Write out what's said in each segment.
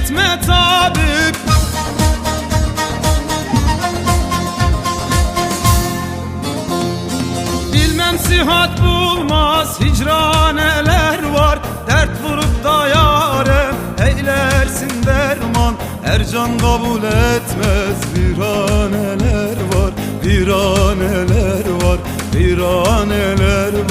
etme tabip. Bilmem sihat bulmaz hicra neler var. Dert vurup da yare eylersin derman. Her can kabul etmez viraneler var. Viraneler var, viraneler var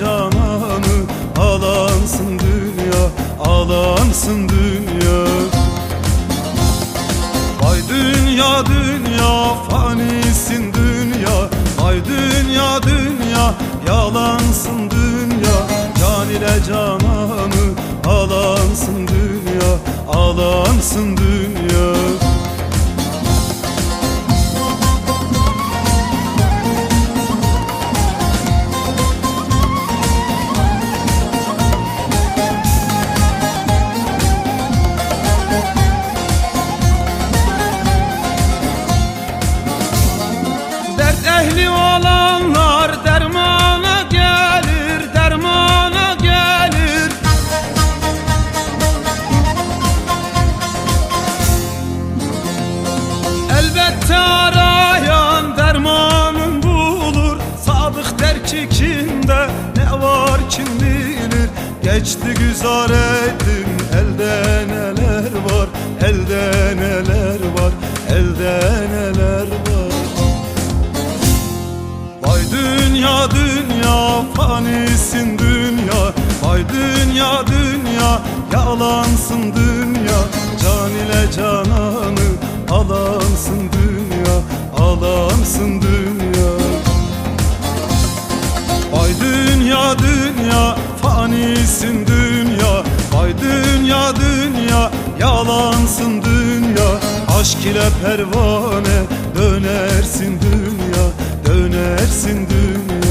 cananı alansın dünya Alansın dünya. Vay dünya dünya fanisin dünya. Vay dünya dünya yalansın dünya. Can ile cananı alansın dünya Alansın dünya Dert ehli olanlar dermana gelir, dermana gelir. Elbette arayan dermanın bulur. Sadık der ki kimde ne var kim bilir? Geçti güzar ettim dünya fanisin dünya Vay dünya dünya yalansın dünya. Can ile cananı alansın dünya Alansın dünya. Vay dünya dünya fanisin dünya. Vay dünya dünya yalansın dünya. Aşk ile pervane dönersin dünya Dönersin dünya